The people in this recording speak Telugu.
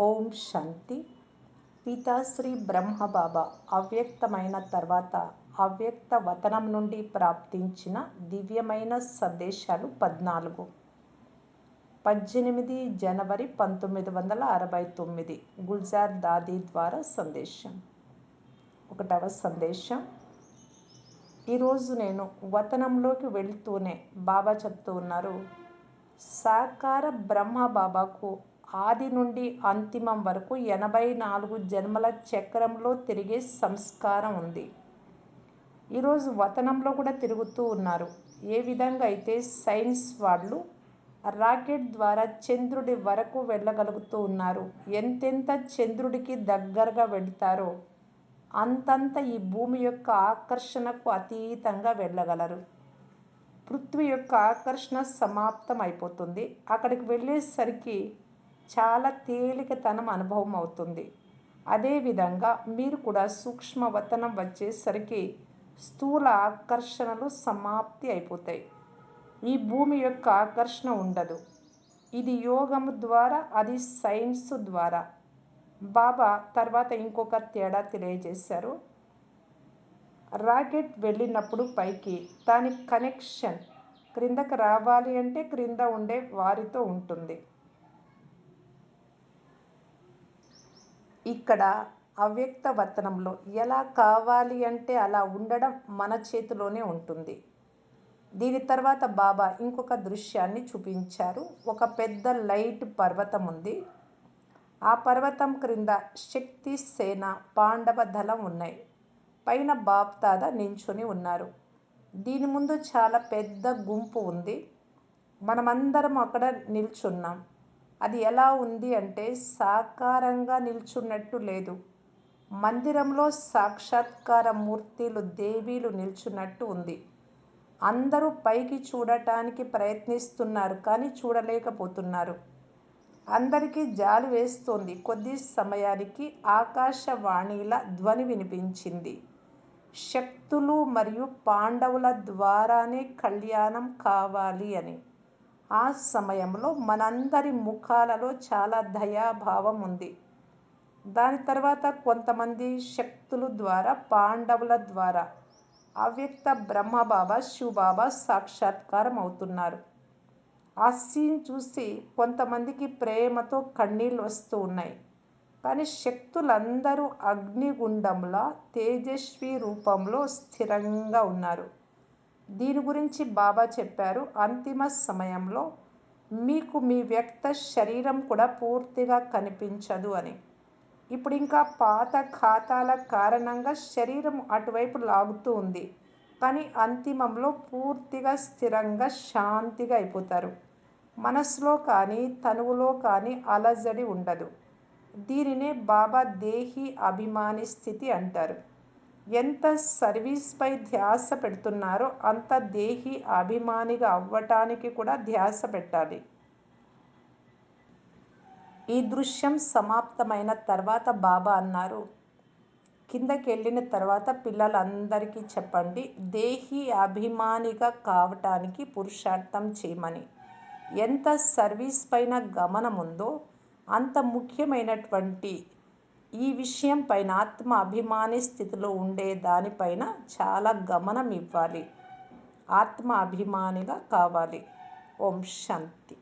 ఓం శాంతి. పితాశ్రీ బ్రహ్మబాబా అవ్యక్తమైన తర్వాత అవ్యక్త వతనం నుండి ప్రాప్తించిన దివ్యమైన సందేశాలు పద్నాలుగు. పద్దెనిమిది జనవరి పంతొమ్మిది వందల అరవై తొమ్మిది గుల్జార్ దాదీ ద్వారా సందేశం. ఒకటవ సందేశం. ఈరోజు నేను వతనంలోకి వెళుతూనే బాబా చెప్తూ ఉన్నారు సాకార బ్రహ్మ బాబాకు ఆది నుండి అంతిమం వరకు ఎనభై నాలుగు జన్మల చక్రంలో తిరిగే సంస్కారం ఉంది. ఈరోజు వతనంలో కూడా తిరుగుతూ ఉన్నారు. ఏ విధంగా అయితే సైన్స్ వాళ్ళు రాకెట్ ద్వారా చంద్రుడి వరకు వెళ్ళగలుగుతూ ఉన్నారు ఎంతెంత చంద్రుడికి దగ్గరగా వెళ్తారో అంతంత ఈ భూమి యొక్క ఆకర్షణకు అతీతంగా వెళ్ళగలరు. పృథ్వీ యొక్క ఆకర్షణ సమాప్తం అయిపోతుంది అక్కడికి వెళ్ళేసరికి చాలా తేలికతనం అనుభవం అవుతుంది. అదేవిధంగా మీరు కూడా సూక్ష్మవతనం వచ్చేసరికి స్థూల ఆకర్షణలు సమాప్తి అయిపోతాయి. ఈ భూమి యొక్క ఆకర్షణ ఉండదు. ఇది యోగము ద్వారా అది సైన్స్ ద్వారా. బాబా తర్వాత ఇంకొక తేడా తెలియజేశారు. రాకెట్ వెళ్ళినప్పుడు పైకి దాని కనెక్షన్ క్రిందకు రావాలి అంటే క్రింద ఉండే వారితో ఉంటుంది. ఇక్కడ అవ్యక్త వర్తనంలో ఎలా కావాలి అంటే అలా ఉండడం మన చేతిలోనే ఉంటుంది. దీని తర్వాత బాబా ఇంకొక దృశ్యాన్ని చూపించారు. ఒక పెద్ద లైట్ పర్వతం ఉంది. ఆ పర్వతం క్రింద శక్తి సేన పాండవ దళం ఉన్నాయి. పైన బాప్తాద నించుని ఉన్నారు. దీని ముందు చాలా పెద్ద గుంపు ఉంది. మనమందరం అక్కడ నిల్చున్నాం. అది ఎలా ఉంది అంటే సాకారంగా నిల్చున్నట్టు లేదు. మందిరంలో సాక్షాత్కార మూర్తిలు దేవీలు నిల్చున్నట్టు ఉంది. అందరూ పైకి చూడటానికి ప్రయత్నిస్తున్నారు కానీ చూడలేకపోతున్నారు. అందరికీ జాలి వేస్తోంది. కొద్ది సమయానికి ఆకాశవాణిల ధ్వని వినిపించింది. శక్తులు మరియు పాండవుల ద్వారానే కళ్యాణం కావాలి అని. ఆ సమయంలో మనందరి ముఖాలలో చాలా దయాభావం ఉంది. దాని తర్వాత కొంతమంది శక్తుల ద్వారా పాండవుల ద్వారా అవ్యక్త బ్రహ్మబాబా శివబాబా సాక్షాత్కారం అవుతున్నారు. ఆ సీన్ చూసి కొంతమందికి ప్రేమతో కన్నీళ్ళు వస్తూ ఉన్నాయి. కానీ శక్తులందరూ అగ్నిగుండంలా తేజస్వి రూపంలో స్థిరంగా ఉన్నారు. దీని గురించి బాబా చెప్పారు. అంతిమ సమయంలో మీకు మీ వ్యక్త శరీరం కూడా పూర్తిగా కనిపించదు అని. ఇప్పుడు ఇంకా పాత ఖాతాల కారణంగా శరీరం అటువైపు లాగుతూ ఉంది. కానీ అంతిమంలో పూర్తిగా స్థిరంగా శాంతిగా అయిపోతారు. మనసులో కానీ తనువులో కానీ అలజడి ఉండదు. దీనినే బాబా దేహి అభిమాని స్థితి అంటారు. ఎంత సర్వీస్పై ధ్యాస పెడుతున్నారో అంత దేహి అభిమానిగా అవ్వటానికి కూడా ధ్యాస పెట్టాలి. ఈ దృశ్యం సమాప్తమైన తర్వాత బాబా అన్నారు. కిందకి వెళ్ళిన తర్వాత పిల్లలందరికీ చెప్పండి దేహి అభిమానిగా కావటానికి పురుషార్థం చేయమని. ఎంత సర్వీస్ పైన గమనం ఉందో అంత ముఖ్యమైనటువంటి ఈ విషయం పైన ఆత్మ అభిమాని స్థితిలో ఉండే దానిపైన చాలా గమనం ఇవ్వాలి. ఆత్మ అభిమానిగా కావాలి. ఓం శాంతి.